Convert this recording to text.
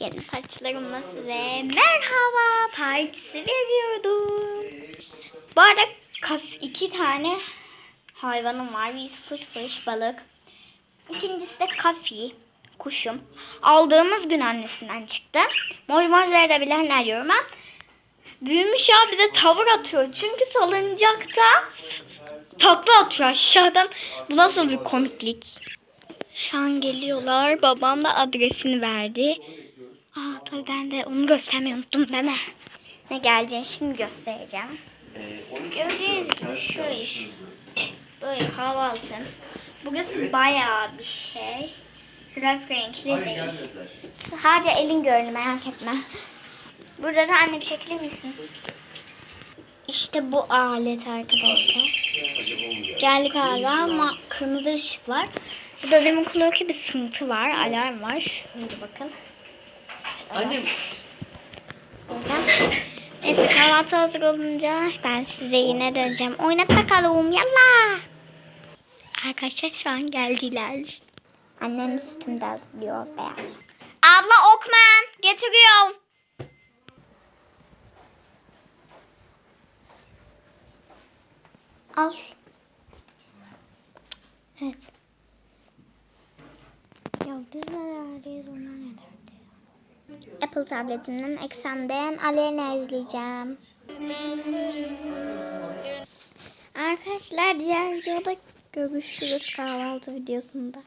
Yeni saçlarımla size merhaba partisi veriyordum. Bu arada iki tane hayvanım var. Bir fış fış balık. İkincisi de kafi kuşum. Aldığımız gün annesinden çıktı. Mor morları da bilenler yorum ben. Büyümüş ya bize tavır atıyor. Çünkü salıncakta takla atıyor aşağıdan. Bu nasıl bir komiklik? Şu an geliyorlar. Babam da adresini verdi. Aa tabii ben de onu göstermeyi unuttum değil mi? Ne geleceğini şimdi göstereceğim. Görüyoruz gibi şöyle şu- böyle kahvaltı. Burası bayağı bir şey. Renk renkli değil. Sadece elin görünü merak etme. Burada da anne bir çekilir misin? İşte bu alet arkadaşlar. Geldik hala ama kırmızı ışık var. Burada demin kulağındaki bir sıntı var, alarm var. Şöyle bakın. Annem Oradan. Neyse kahvaltı hazır olunca ben size yine döneceğim. Oynat bakalım yallah. Arkadaşlar şu an geldiler. Annem sütümde diyor beyaz. Abla Okman getiriyorum. Al. Evet. Ya biz neredeyiz onlar nerede? Apple tabletimden eksemden Aleyna izleyeceğim. Arkadaşlar diğer videoda görüşürüz kahvaltı videosunda.